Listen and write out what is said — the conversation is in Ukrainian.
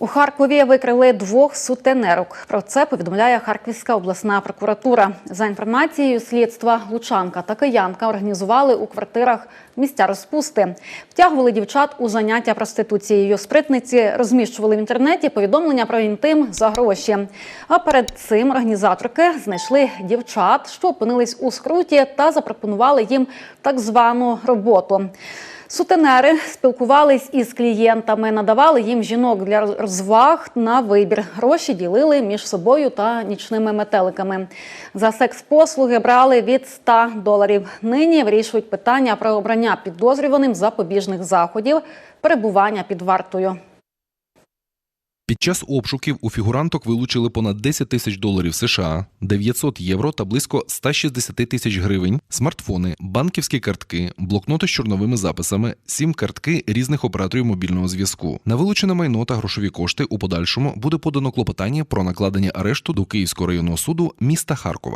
У Харкові викрили двох сутенерок. Про це повідомляє Харківська обласна прокуратура. За інформацією слідства, Лучанка та Киянка організували у квартирах місця розпусти, втягували дівчат у заняття проституцією. Спритниці розміщували в інтернеті повідомлення про інтим за гроші. А перед цим організаторки знайшли дівчат, що опинились у скруті, та запропонували їм так звану роботу. Сутенери спілкувались із клієнтами, надавали їм жінок для розваг на вибір. Гроші ділили між собою та нічними метеликами. За секс-послуги брали від 100 доларів. Нині вирішують питання про обрання підозрюваним запобіжних заходів, перебування під вартою. Під час обшуків у фігуранток вилучили понад 10 тисяч доларів США, 900 євро та близько 160 тисяч гривень, смартфони, банківські картки, блокноти з чорновими записами, сім картки різних операторів мобільного зв'язку. На вилучене майно та грошові кошти у подальшому буде подано клопотання про накладення арешту до Київського районного суду міста Харкова.